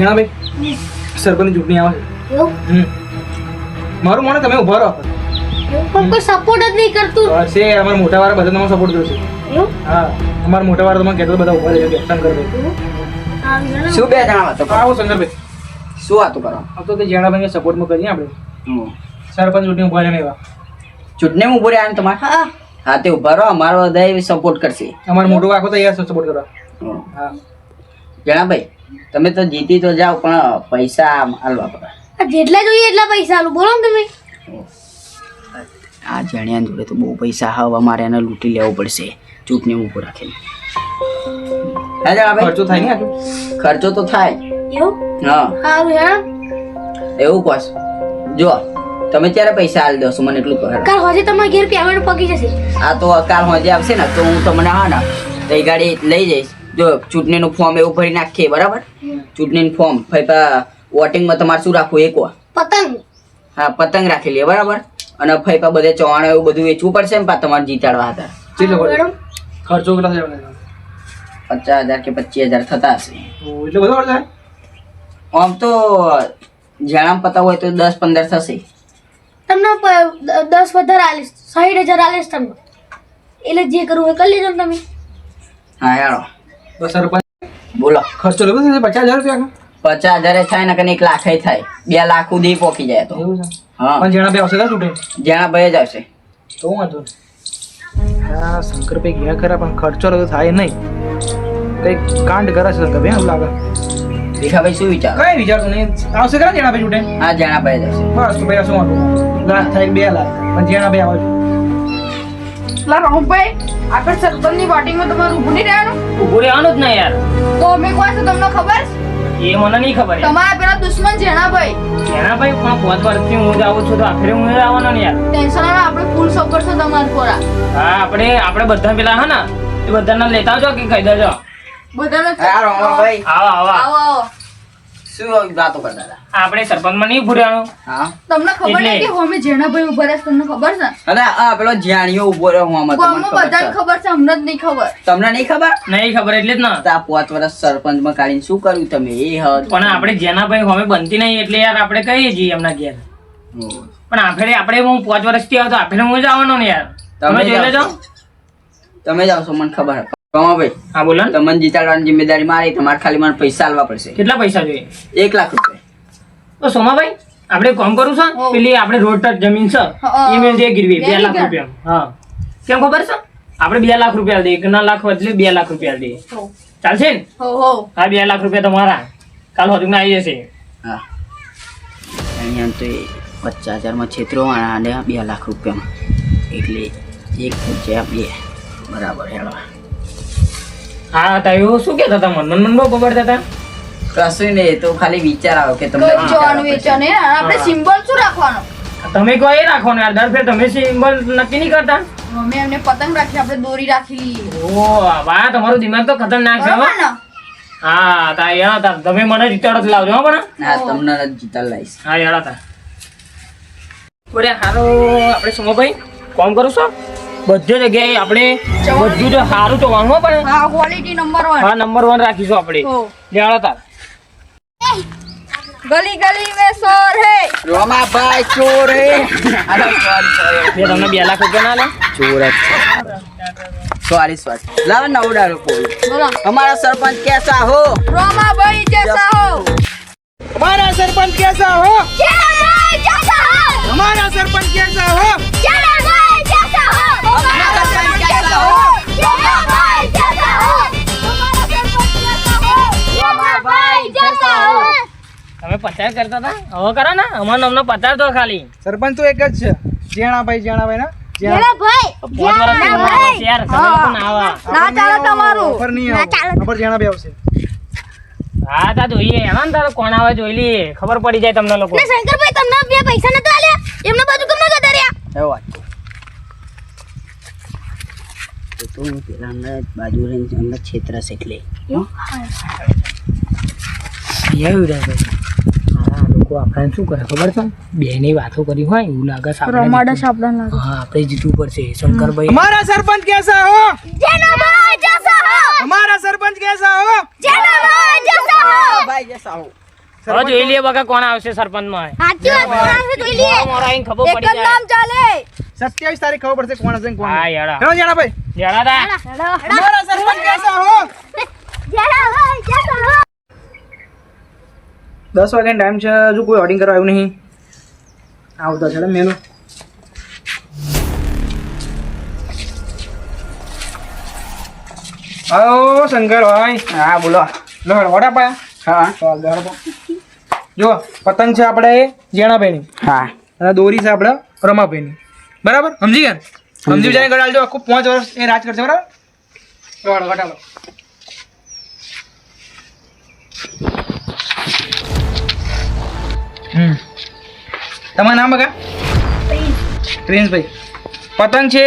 મીણાભાઈ સરપંચની ચૂંટણી આવે છે. મારું મને તમે ઊભા રહો પણ કોઈ સપોર્ટ જ નહીં કરતું. છે અમારા મોટા વાળા બધા તમારો સપોર્ટ કરશે એવું? હા અમારા મોટા વાળા તમને કહેતો બધા ઊભા રહેજો શંકરભાઈ હા, મેડમ. શું બે જણા વાતો કરો? આવો શંકરભાઈ શું વાતો કરો? આ તો તે જેણાભાઈને સપોર્ટમાં કરીએ આપણે? સરપંચ ચૂંટણી ઊભા રહે એવા. ચૂંટણીમાં ઉભું રહ્યા ને તમારે? હા. હા તે ઊભા રહો અમારો દય સપોર્ટ કરશે. અમારો મોટો આખો તૈયાર છે સપોર્ટ કરવા. હા. જણાભાઈ તમે તો જીતી તો જાઓ પણ પૈસા હાલવા પડે જેટલા જોઈએ એટલા પૈસા આલું. બોલો ને તમે. આ જણિયા જોડે તો બહુ પૈસા હવે મારે એને લૂંટી લેવું પડશે. ચૂંટણી ઉપર રાખીને. ખર્ચો થાય ને ખર્ચો તો થાય. એવું? હા. સારું હે એવું કોસ. જો તમે ત્યારે પૈસા હાલ દેશો મને એટલું કહે. કાલ હોજે તમારા ઘેર પેમેન્ટ પકી જશે. આ તો કાલ હોજે આવશે ને તો હું તમને હા ને તો ગાડી લઈ જઈશ. જો ચૂંટણીનું ફોર્મ એવું ભરી નાખીએ બરાબર? ચૂંટણીનું ફોર્મ ફઈપા વોટિંગમાં તમારે શું રાખવું એક વાર? પતંગ. હા પતંગ રાખી લઈએ બરાબર? અને ફઈપા બધે ચવાણો એવું બધું વેચવું પડશે ને પા તમારે જીતાડવા હતા કેટલો ખર્ચો? કેટલા થાય પચાસ હજાર કે પચીસ હજાર થતા હશે. એટલે બધો ખર્ચો આમ તો જણામ પતા હોય તો દસ પંદર થશે. તમને દસ વધારે આલીશ સાઠ હજાર આલીશ તમને. એટલે જે કરવું એ કરી લેજો તમે. હા યારો સરપંચ બોલો. ખર્ચો થશે પચાસ હજાર રૂપિયા પચાસ હજારે થાય ને કને એક લાખ થાય. બે લાખ સુધી પોકી જાય તો. હા. પણ જેણા બે આવશે ચૂંટણી જણા ભાઈ જ આવશે. તો વાંધો હા શંકરભાઈ ગયા ખરા પણ ખર્ચો તો થાય નહીં. કંઈક કાંડ કરે છે શંકરભાઈ એવું લાગે. ભીખાભાઈ શું વિચાર? કઈ નહીં. આવશે ખરા જેણા ભાઈ ચૂંટણી હા જણા ભાઈ જ આવશે. બસ તો ભાઈ શું વાંધો? લાખ થાય બે લાખ. પણ જેણા ભાઈ આવે લા રાહુલભાઈ આગળ સરપંચની વોટિંગમાં તમારું ઊભું નહીં રહેવાનું. ઊભું રહેવાનું જ ને યાર. તો અમે કોઈ છો તમને ખબર? એ મને નહીં ખબર તમારા પેલા દુશ્મન જેણાભાઈ જેણાભાઈ ભાઈ. પણ પાંચ વર્ષથી હું જ આવું છું તો આખરે હું આવવાનો ને યાર. ટેન્શન ના આપણે ફૂલ સપોર્ટ છે તમારા કોરા હા આપણે આપણે બધા પેલા હા ને એ બધાને લેતા આવજો કે કહી દેજો બધાને રોમાભાઈ આવો આવો. આવો આવો. શું વાતો કરતા હતા? આપણે સરપંચમાં નહીં ઉભું હા? તમને ખબર એટલે- નહીં કે હોમે જેણાભાઈ ઊભા રહ્યા તમને ખબર છે? અને આ પેલો જાણીઓ ઊભો રહ્યો હું આમાં તમને બધાને ખબર છે. અમને જ નહીં ખબર. તમને નહીં ખબર? નહીં ખબર એટલે જ ને. તો આ પાંચ વર્ષ સરપંચમાં કાઢીને શું કર્યું તમે? એ હદ. પણ આપણે જેના ભાઈ હવે બનતી નહીં એટલે યાર આપણે કહીએ છીએ એમના ઘેર. પણ આખરે આપણે હું પાંચ વર્ષથી આવતો આખરે હું જ આવવાનો ને યાર. તમે જોઈ લેજો. તમે જાવ મને ખબર. રોમાભાઈ હા બોલો ને. તમને જીતાડવાની જિમ્મેદારી મારી તમારે ખાલી મને પૈસા આલવા પડશે. કેટલા પૈસા જોઈએ? એક લાખ રૂપિયા. તો સોમાભાઈ આપણે કોમ કરું છે પેલી આપણે રોડ ટચ જમીન છે એ મેં જે ગીરવી બે લાખ. રૂપિયા હા. કેમ ખબર છે? આપણે બે લાખ રૂપિયા દે એકના લાખ બદલે બે લાખ રૂપિયા દઈએ. ચાલશે ને? હો બે લાખ રૂપિયા તમારા. કાલ હોતું આવી જશે હા. અહીંયા તો એ પચાસ હજારમાં છેતરો અને બે લાખ રૂપિયામાં. એટલે એક પૂછ્યા બે. બરાબર હેડો. હા તાયો એવું શું કહેતા હતા? મન મન બહુ બગડતા હતા કશું નહીં તો ખાલી વિચાર આવ્યો કે તમને જવાનું વેચવાનું હે? આપણે સિમ્બોલ શું રાખવાનો? તમે કહો એ રાખો ને યાર. દર ફેર તમે સિમ્બલ નક્કી નહીં કરતા? અમે એમને પતંગ રાખી આપણે દોરી રાખી ઓ વાહ તમારું દિમાગ તો ખતરનાક છે હો. હા તા યાર તા તમે મને જીતાડો જ લાવજો હો પણ. હા તમને જ જીતા લાવીશ હા યાર તા. બોલે હારો આપણે સુમોભાઈ કોમ કરું છો? બધી જગ્યાએ આપણે બધું તો સારું તો વાંગો પણ ક્વોલિટી નંબર 1 હા નંબર 1 રાખીશું આપણે. લેવાડો તાર. ગલી ગલી મે ચોર હે. રોમા ભાઈ ચોર હે. અરે ચોર ચોર તમને 2 લાખ રૂપિયા ના લે? ચોર સોરી સોરી લાવ નવડા રૂપિયા અમારા સરપંચ કેસા હો? રોમા ભાઈ કેસા હો? અમારા સરપંચ કેસા હો? અમારા સરપંચ કેસા તમે કરતા હતા? હવે કરો ને અમારો નામનો પચાર તો ખાલી. સરપંચ તો એક જ છે. જેણાભાઈ જેણાભાઈ ના? ખબર પડી જાય તમને લોકો. શંકરભાઈ તમને બે પૈસા નતા આલ્યા? એમના બાજુ કેમ નતા દર્યા તો તો પેલા બાજુ રહીને અંદર છેતરસ એટલે. એવું? રહે હા લોકો આપણે શું કરે ખબર છે? બેની વાતો કરી હોય એવું લાગે છે રમાડા સાપડા લાગે. હા આપણે જીતવું પડશે. શંકરભાઈ અમારા સરપંચ કેસા હો? જેનો ભાઈ જેસા હો! અમારા સરપંચ કેસા હો? જેનો ભાઈ જેસા હો કોણ આવશે સરપંચમાં તારીખ ખબર પડશે કોણ હશે હા ભાઈ. જેસા હો દસ વાગ્યાનો ટાઈમ છે હજુ કોઈ ઓર્ડિંગ કરવા આવ્યું નહીં. આવતા છે મેનુ. હલો શંકર ભાઈ હા બોલો. લો હેડો વડા પાયા. હા. જો પતંગ છે આપણે જેણાભાઈની હા. અને દોરી છે આપણે રમાભાઈની બરાબર? સમજી ગયા? સમજી જાય ગળાલ જો આખું પાંચ વર્ષ એ રાજ કરશે બરાબર? ઘટાડો તમારું નામ બકા? પ્રિન્સભાઈ. પતંગ છે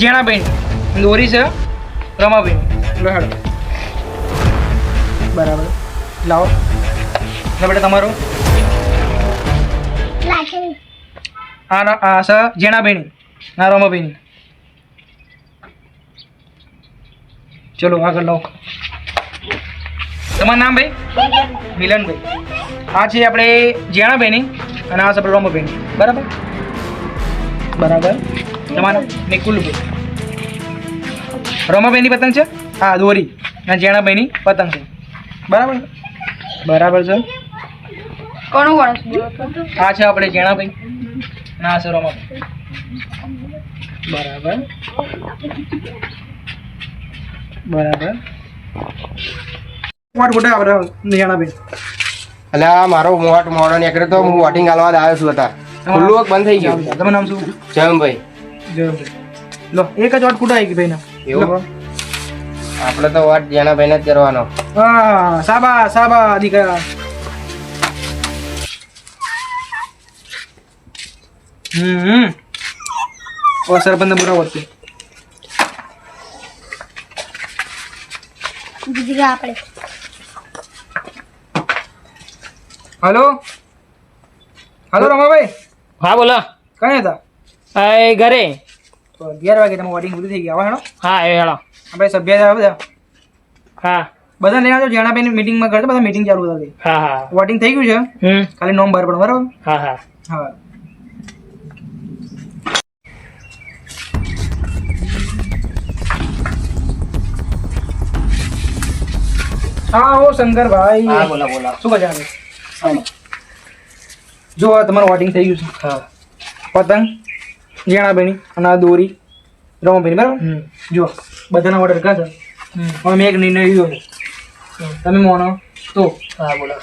જેણાભાઈ દોરી છે રમાબેન. લો હેડો. બરાબર. લાવો. લો બેટા તમારું. આ આ સ જેણાભાઈની આ રમાભાઈની ચલો આગળ લો તમારું નામ ભાઈ? મિલનભાઈ. આ છે આપણે જેણાભાઈની અને આ છે આપણે રમાભાઈની બરાબર? બરાબર. તમારા નિકુલભાઈ રમાભાઈની પતંગ છે? હા દોરી. અને જેણાભાઈની પતંગ છે. બરાબર? બરાબર છે. કોનું કોણ? આ છે આપણે જેણાભાઈ ના છે રમાભાઈ બરાબર. બરાબર. વાટ આપણે એટલે આ મારો મોટ મોડો નીકળે તો હું વોટિંગ હાલવા આવ્યો છું હતા ખુલ્લું વખત બંધ થઈ ગયું. તમે નામ શું? જયમભાઈ લો એક જ વાટ કુટા આવી ગઈ ભાઈના. એવું આપણે તો વોટ જેના ભાઈને જ કરવાનો. હા સાબા સાબા દીકરા. હમ હમ. ઓ સરપંચ બરાબર છે જીતી આપણે હલો? હલો રમાભાઈ? હા બોલો. કઈ હતા હા એ ઘરે. તો અગિયાર વાગે તમે વોટિંગ પૂરી થઈ ગયા. હવે હેડો. હા એ હેડો. આપણે સભ્ય હતા બધા? હા. બધા લઈ આવજો જેણાભાઈની મિટિંગમાં કરતા બધા મિટિંગ ચાલુ થતી હા હા. વોટિંગ થઈ ગયું છે? ખાલી નોમ બહાર પણ બરાબર? હા હા. હા. હા હો શંકરભાઈ. હા બોલા બોલા. શું કહે છે જો આ તમારું વોટિંગ થઈ ગયું છે. હા. પતંગ જેણાભાઈની અને આ દોરી રમાભાઈની બરાબર? જો બધાના ઓર્ડર કાઢો હવે મેં એક નિર્ણય લીધો છે. તમે મોનો તો. હા બોલો.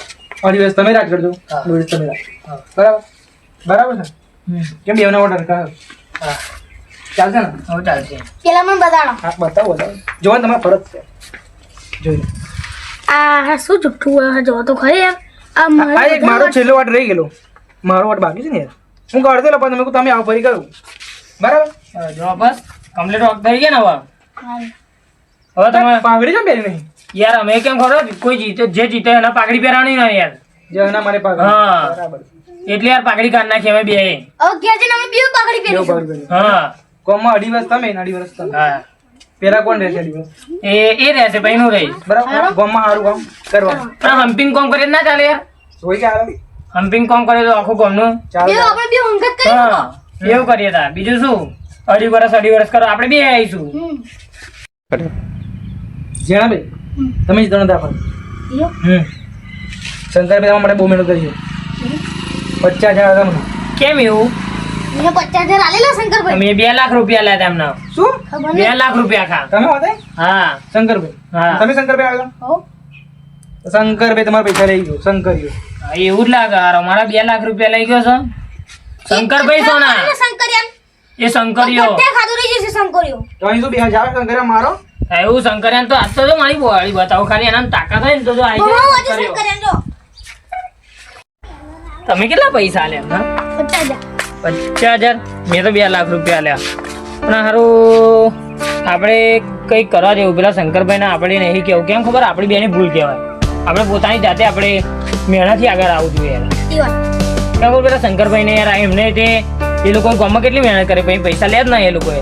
અઢી વર્ષ તમે રાજ કરજો દોરી તમે રાજ બરાબર? બરાબર છે? કેમ બેવના ઓર્ડર કાઢો હા. ચાલશે ને? હવે ચાલશે. પેલા મને બતાડો. હા બતાવો બતાવો. જોવા તમારે ફરજ છે. જોઈ. આ શું જુઠ્ઠું જો તો ખરી એમ. આ એક મારો છેલ્લો વાટ રહી ગયેલો. મારો વાટ બાકી છે ને હું કાઢતો પણ તમે આવું ફરી કરું. બરાબર? જો બસ કમ્પ્લીટ વર્ક થઈ ગયા ને હવે? હવે તમે પાઘડી કેમ પહેરી નહીં? યાર અમે કેમ ખબર કોઈ જીતે જે જીતે એને પાઘડી પહેરવાની ના યાર. જે એના મારે પાઘડી. હા. બરાબર. એટલે યાર પાઘડી કાઢ નાખી અમે બે. ઓકે જઈને અમે બે પાઘડી પહેરીશું. પહેરી હા. કોમમાં અઢી વર્ષ તમે અઢી વર્ષ તમે. હા. પેલા કોણ રહેશે એ એ રહેશે ભાઈ નું રહી. બરાબર? ગોમમાં સારું કામ કરવા. પણ હમ્પિંગ કોમ કરે ના ચાલે યાર. જોઈ કે હમ્પિંગ કોમ કરે તો આખું ગામનું ચાલો આપણે બે ઊંઘ કરી એવું કરીએ તા બીજું શું? અઢી વર્ષ અઢી વર્ષ કરો. આપણે બે આવીશું. હમ. ભાઈ તમે જ ત્રણ દાખલ શંકરભાઈ મને બહુ મહેનત કરી પચાસ હજાર તમને કેમ એવું? મેં પચાસ હજાર આલેલા શંકરભાઈ. અમે બે લાખ રૂપિયા લાયા તા એમના. શું? બે લાખ રૂપિયા ખા તમે હોતે? હા. શંકરભાઈ. હા. તમે શંકરભાઈ આવ્યા હો ભાઈ શંકરભાઈ તમારા પૈસા લઈ ગયો શંકર એવું જ લાગે. હારો. મારા બે લાખ રૂપિયા લઈ ગયો છે? શંકરભાઈ સોના એ શંકરીયો ખાધું રહી જશે શંકરિયો તો અહીં શું બે હજાર શંકરિયા મારો? હા, એવું શંકરિયાન તો આજ તો જો મારી બોવાળી બતાવો ખાલી એના તાકાત હોય ને તો જો આઈ જાય તમે કેટલા પૈસા આલ્યા એમના? પચાસ હજાર. મેં તો બે લાખ રૂપિયા આલ્યા. પણ સારું આપણે કંઈક કરવા જેવું. પેલા શંકરભાઈને આપણે નહીં કેવું. કેમ ખબર? આપણી બેની ભૂલ કહેવાય. આપણે પોતાની જાતે આપણે મહેનતથી આગળ આવવું જોઈએ યાર. પેલા શંકરભાઈ ને યાર એમને તે એ લોકો ગામમાં કેટલી મહેનત કરે પછી પૈસા લે જ ના એ લોકોએ.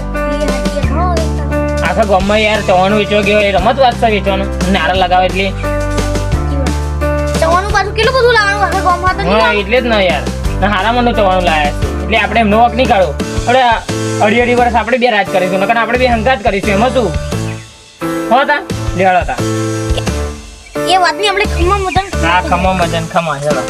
આખા ગામમાં યાર ચવાણું વેચવા ગયો એ રમત વાત છે વેચવાનું નારા લગાવે એટલે. એટલે જ ના યાર. હારામાં નું ચવાણું લાયા એટલે આપણે એમનો વખત નહીં કાઢો અરે અઢી અઢી વર્ષ આપણે બે રાજ કરીશું નકર આપણે બે હંગાત કરીશું એમ શું હતા લેવાડો હતા એ વાતની આપણે ખમા મજા ના ખમા મદન ખમા હેલો.